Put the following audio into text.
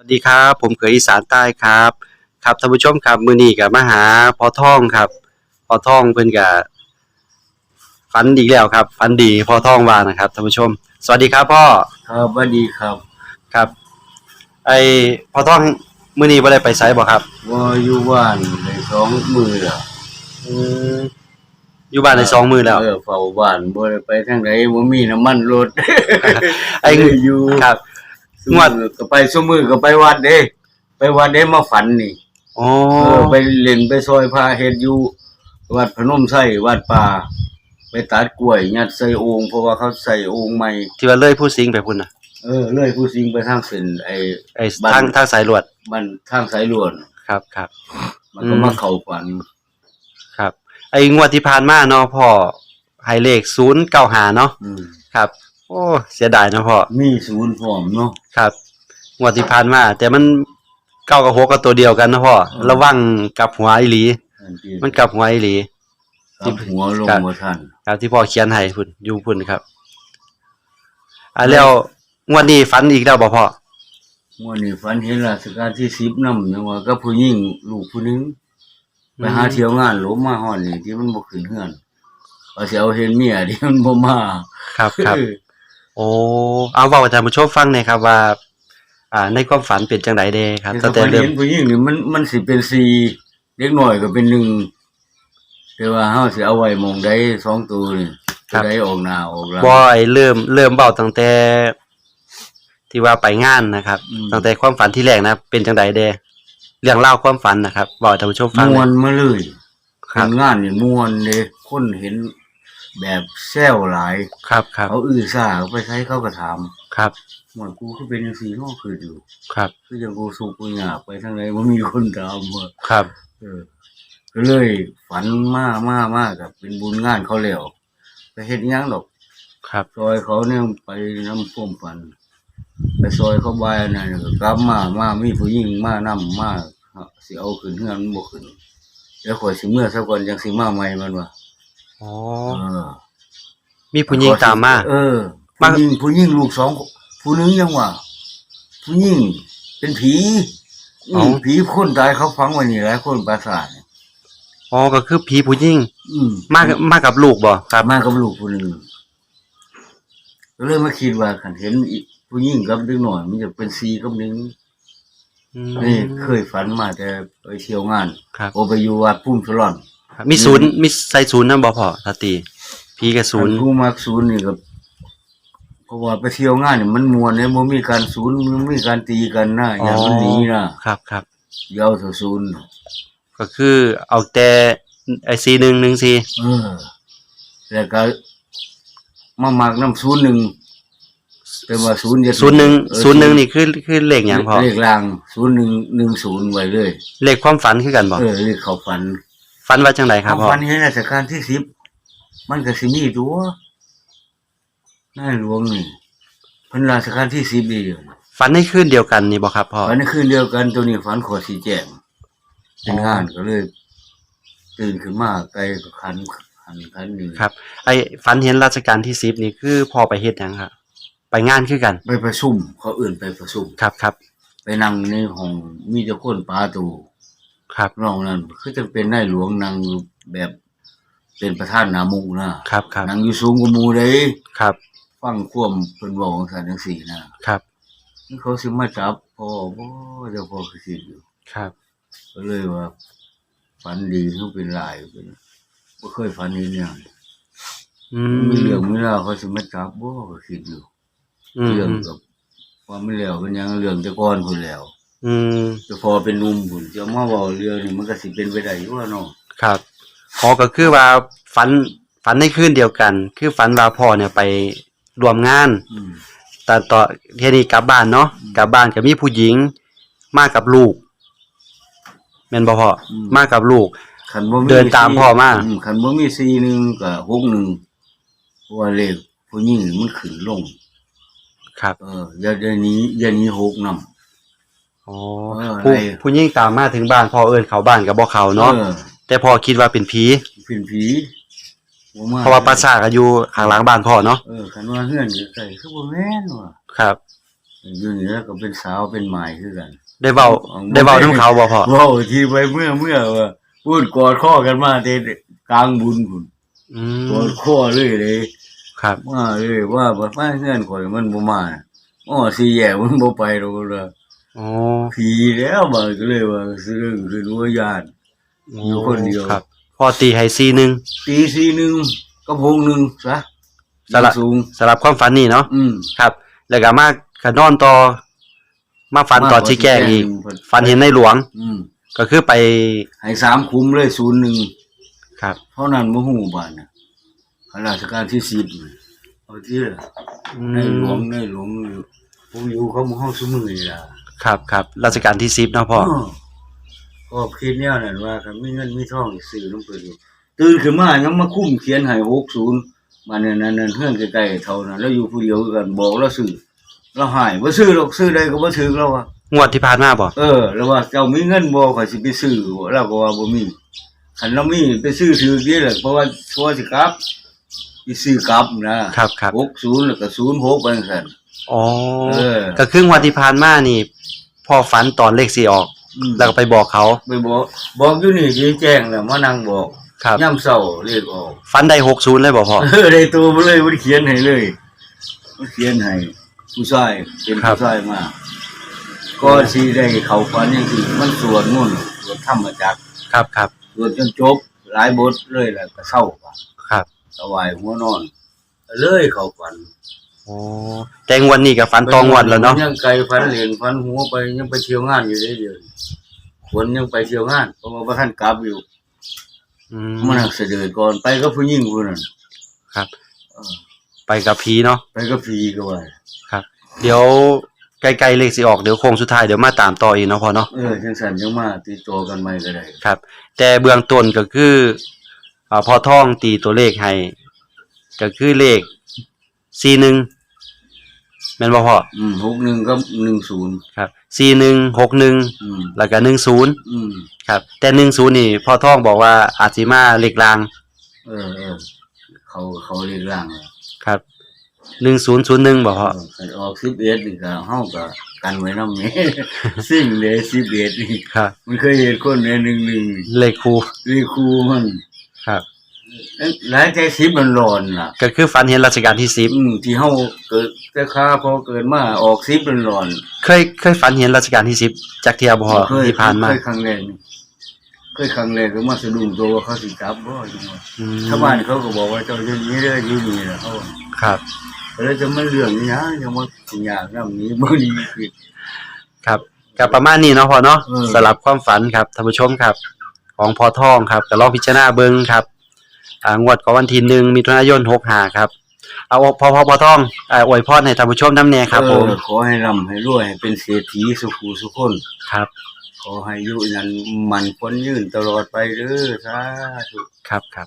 สวัสดีครับ ผมเขยอีสานใต้ครับ ครับท่านผู้ชมครับมื้อนี้ก็มาหาพอท่องครับ พอท่องเพิ่นก็ฝันอีกแล้วครับฝันดีพอท่องว่านะครับท่านผู้ชม สวัสดีครับพ่อครับสวัสดีครับครับ ไอพอท่องมื้อนี้บ่ได้ไปไสบ่ครับว่าอยู่บ้านได้สองมือแล้วอืมอยู่บ้านได้สองมื้อแล้วเออเฝ้าบ้านบ่ได้ไปทางไหนบ่มีน้ำมันรถไอ้เลยอยู่ครับ งวด ก็ไปซุมือก็ไปวัดเด้ ไปวัดเด้มาฝันนี่อ๋อเออไปเล่นไปซอยพาเฮ็ดอยู่วัดพนมไส้วัดป่า ไปตัดกล้วยยัดใส่โอ่งเพราะว่าเขาใส่โอ่งใหม่ ที่ว่าเลยผู้สิงไปพุ่นน่ะเออเลยผู้สิงไปทางเส้นไอ้ไอ้บ้านทางทางสายลวดมันทางสายลวนครับครับ มันก็อืมมาเข้าฝัน ครับ ไอ้งวดที่ผ่านมาเนาะพ่อให้เลข095เนาะอืมครับ โอ้เสียดายเนาะพ่อมีศูนย์พร้อมเนาะ ครับงวดที่ผ่านมาแต่มันเก้ากับหกก็ตัวเดียวกันนะพ่ออืมระวังกลับหัวอีหลีอันที่มันกลับหัวอีหลี กับหัวลงครับบ่ทันครับที่พ่อเขียนให้พุ่นอยู่พุ่นครับอ่าแล้วงวดนี้ฝันอีกแล้วบ่พ่อมื่อนี้ฝันเห็นราชการที่สิบนำยังว่ากับผู้หญิงลูกผู้หนึงไปหาเที่ยวงานหลมมาฮอดนี่ที่มันบ่ขึ้นเฮือนว่าสิเอาเห็นเมียที่มันบ่มาครับครับ โอ้เอาเว้าให้ท่านผู้ชมฟังหน่อยครับว่า อ่า ในความฝันเป็นจังไดเด้ครับแต่ตั้งแต่ฝันเริ่มเห็นผู้หญิงนี่มันมันสิเป็นสี่เล็กน้อยก็เป็นหนึ่งแต่ว่าเฮาสิเอาไว้หมองใดสองตัวนี่ตัวใดออกหน้าออกหลัง บ่ไอ้เริ่มเริ่มเว้าตั้งแต่ ที่ว่าไปงานนะครับอืม ตั้งแต่ความฝันที่แรกนะ เป็นจังไดเด้เรื่องเล่าวความฝันนะครับเว้าให้ท่านผู้ชมฟังหม่น่วอยนมาเลยครับทำงานนี่ม่วนเด้คนเห็น แบบแซวหลายครับครับเขาอื้อซ่าเขาไปใช้เขาก็ถามครับหมวดกูคือเป็นจังซี่เนาะคืออยู่ครับคือจังกูสุกกูหยาบไปทางไหนบ่มีคนถามว่าครับ เออก็เลย ฝันมามามากับเป็นบุญงานเขาแล้วไปเฮ็ดหยังดอก ครับซอยเขาเนี่ยไปน้ำพ่วมฝันไปซอยเขาบายนั่นก็กลับมามามีผู้หญิงมานํมาสิเอาขึ้นเฮือนมันบ่ขึ้นเดี๋ยวข่อยสิเมื่อซะก่อนจังสิมาใหม่มันว่า อ๋อเออมีผู้หญิงตามมาเออมาผู้หญิงผู้หญิงลูกสองคนผู้หนึงยังว่าผู้หญิงเป็นผีอืมผีคนตายเขาฟังไว้นี่หลายคนปราสาทเนี่ยอ๋อก็คือผีผู้หญิงอืมมากับมากับลูกบ่ครับมากับลูกผู้หนึงก็เลยมาคิดว่าคันเห็นอีกผู้หญิงกับเด็กหน่อย มันจะเป็นสีกับหนึงอืมนี่เคยฝันมาแต่ไปเที่ยวงานครับโอไปอยู่วัดพุ่มสลอนครับ มีศูนย์มีใส่ศูนย์นำบ่พ่อตาตีผีกับศูนย์ผู้มักศูนย์นี่ก็เพราะว่าไปเที่ยวงานนี่มันมวนเนี่ยบ่มีการศูนย์มันมีการตีกันนะอย่ามันหนีนะครับครับอยาวเท่าศูนย์ก็คือเอาแต่ไอ้4114เออแล้วก็มามักน้ำศูนย์หนึ่งแต่ว่าศูนย์จะศูนย์หนึ่งเออศูนย์หนึ่งนี่คือคือเลขหยังพ่อเลขรางศูนย์หนึ่งหนึ่งศูนย์ไว้เลยเลขความฝันคือกันบ่เออเลขเขาฝัน ฝันว่าจังไดครับเขาพ่อฝันเห็นราชการที่สิบมันก็สิมีตัวนายหลวงนี่เพันราชการที่สิบดีเดียวฝันในคืนเดียวกันนี่บ่ครับพ่อ ฝันในคืนเดียวกันตัวนี้ฝันขอสีแจงเป็นงานก็เลย ตื่นขึ้นมาไกลก็คันคันคันนี่ครับ ไอ้ฝันเห็นราชการที่10นี่คือพ่อไปเฮ็ดหยังครับ ไปงานคือกัน ไปประชุมเขาอื่นไปประชุม ครับครับไปนั่งในห้องมีแต่คนปาตู ครับนอกนั้นคือจะเป็นนายหลวงนั่งอยู่แบบเป็นประธานหนามุงนะครับครับนั่งอยู่สูงกว่าหมู่เด้ครับ ฟังความเพิ่นเว้าของสันจังซี่นะครับนี่เขาสิมาจับพ่อบ่เจ้าพ่อคือสิอยู่ครับ ก็เลยว่าฝันดีคือเป็นหลายเป็นบ่เคยฝันนี้เนี่ยอืมีเรื่องมมีราวเขาสิมาจับบ่ก็คิดอยู่ อืมเรื่องกับว่าไม่แล้วเป็นหยังเรื่องแต่ก่อนพุ่นแล้ว อืมแต่พอเป็นหนุ่มพุ่นจะมาเว้าเรื่องนี่มันก็สิเป็นไปได้อยู่ว่าเนาะครับพอก็คือว่าฝันฝันในคืนเดียวกัน คือฝันว่าพ่อเนี่ยไปรวมงาน อืม แต่ต่อเทนี้กลับบ้านเนาะอืมกลับบ้านก็มีผู้หญิง มากับลูกแม่นบ่พ่ออม มากับลูก คันบ่มีเดินตามพ่อมาคันบ่มีสี่หนึ่งกับหกหนึ่งเพราะว่าเลขผู้หญิงมันขึ้นลง ครับ เอออย่าอย่าหนี้อย่าหนี้หกนำ อ๋อเออผู้ไอ้ ผู้หญิงตามมาถึงบ้านพ่อเอิ้นเข้าบ้านก็บ่เข้าเนาะออแต่พ่อคิดว่าเป็นผีเป็นผีบ่มเพราะว่าปราสาทก็อยู่ข้างหลังบ้านพ่อเนาะเออคันว่าเฮือนอยู่ใกล้คือบ่แม่นว่ะครับเออยู่นี่แล้วก็เป็นสาวเป็นหมายคือกัน ได้เบาได้เบาน้ำเขาบ่พ่อเว้าทีไปเมื่อเมื่อว่าพูดกอดข้อกันมาแต่กลางบุญพุ่นอืกอมดข้อเลยเลยครับ ว่าเลยว่าบ่มาเงื่อนข่อยมันบ่มาอ๋อสิแย่มันบ่ไปดอกเลย โอ้ผีแล้วบ่ก็เลยว่าซื้อคือว่าญาติอยู่คนเดียว ครับพ่อตีให้ซีหนึ่งตีสีหนึ่งกระพงหนึ่งซะสละสูงสำหรับความฝันนี่เนาะอืม ครับ แล้วก็มาขนอนต่อ มาฝันต่อชี้แกงอีกฝันเห็นในหลวง อืมก็คือไปให้สามคุ้มเลยศูนย์หนึ่งครับเพราะนั้นบ่ฮู้บ้านน่ะข้าราชการที่สิบน่ะเอาที่ล่ะอืในหลวงมในหลวงอยู่ผู้อยู่เขาหมู่เฮาซุมื้อนี่ล่ะ ครับครับรัชกาลที่สิบเนาะพ่อ ก็คิดแนวนั้นว่าคันมีเงินมีทองสิซื้อนำเพิ่นอยู่ตื่นขึ้นมายังมาคุ้มเขียนให้60มานั่นนั่นๆๆเฮือนใกล้ๆเท่านั้นแล้วอยู่ผู้เดียวคือกันบอกแล้วซื้อแล้วหายบ่ซื้อหรอกซื้อได้ก็บ่ถึกแล้วว่ะงวดที่ผ่านมาบ่เออ แล้วว่าเจ้ามีเงินบ่ข่อยสิไปซื้อบ่เราก็ว่าบ่มีคันเรามีไปซื้อถือดีแหละเพราะว่าชัวร์สิกลับสิซื้อกลับนะครับครับ60แล้วก็06ไปจังซั่นอ๋อเออ ก็คืองวดที่ผ่านมานี่ พ่อฝันตอนเลขสี่ออก อืม แล้วก็ไปบอกเขาไปบอกบอกอยู่นี่สิแจ้งแล้วมานั่งบอกครับย่ํเช้าเลขออก ฝันได้หกศูนย์เลยบ่พ่อ เออได้ตัวมาเลยมันเขียนให้เลยมันเขียนให้ผู้ชายเป็นครับ ผู้ชายมาก็สิได้เข้าฝันจังซี่มันสวดมนต์สวดธรรมจักรครับครับสวดจนจบ หลายบทเลยแล้วก็เศร้าว่ะครับสวายหัวนอน เลยเข้าฝัน โอ้แต่งวันนี้ก็ฝันตองวันแล้วเนาะยังไกลฝันเหรียญฝันหัวไปยังไปเที่ยวงานอยู่ได้เดียวคนยังไปเที่ยวงานเพราะว่าบ่ท่านกลับอยู่อืมมันหักเสด็จก่อนไปกับผู้หญิงผู้นั้นครับเออไปกับพีเนาะไปกับผีก็ว่าครับ เดี๋ยวใกล้ๆเลขสิออกเดี๋ยวโค้งสุดท้ายเดี๋ยวมาตามต่ออีกเนาะพ่อเนาะเออจังสันยังมาติดต่อกันใหม่ก็ได้ครับ แต่เบื้องต้นก็คืออ่าพ่อท่องตีตัวเลขให้ก็คือเลขสี่หนึ่ง แม่นบ่พ่ออืมหกหนึ่งกับหนึ่งศูนย์ครับสี่หนึ่งหกหนึ่งอืมแล้วก็หนึ่งศูนย์อืมครับแต่หนึ่งศูนย์นี่พ่อท่องบอกว่าอาจสิมาเลขลางเออเออเขาเขาเรียกร่างเลยครับหนึ่งศูนย์ศูนย์หนึ่งบอกพ่อเออคันออกสิบเอ็ดนี่ก็เฮาก็กันไว้นำนี้ สิ่งเลยสิบเอ็ดนี่ครับ มันเคยเห็นคนในหนึ่งหนึ่งเลขคู่รีครูมัน ครับ หลายใจสิบมันร้อนล่ะก็คือฝันเห็นรัชกาลที่สิบอืมที่เฮาเกิดแต่ค้าพอเกิดมาออกสิบมันร้อนเคยเคยฝันเห็นรัชกาลที่สิบจากเทียบพ่อเคยที่ผ่านมาเคยครั้งแรกนี่เคยครั้งแรกก็มาสะดุ้งตัวว่าเขาสิจับบ่จังว่าอืมชาวบ้านเขาก็บอกว่าเจ้าอยู่นี่เด้ออยู่นี่แหละเขาว่าครับ แล้วจะมาเรื่องนี้นะยังมาสิยากนำนี้บ่ดีคือ ครับกับประมาณนี้เนาะพ่อเนาะอืมสำหรับความฝันครับท่านผู้ชมครับ ของพอทองครับก็ลองพิจารณาเบิ่งครับ อ่างวดของวันที่หนึ่งมิถุนายนหกหาครับ เอาพอพอพอทองอ่าอวยพรให้ท่านผู้ชมน้ำแน่ครับ ผมเออขอให้ร่ำให้รวยให้เป็นเศรษฐีสุขุสุขคน ครับขอให้อยู่นั้นมันคนยืนตลอดไปเด้อสาธุครับครับ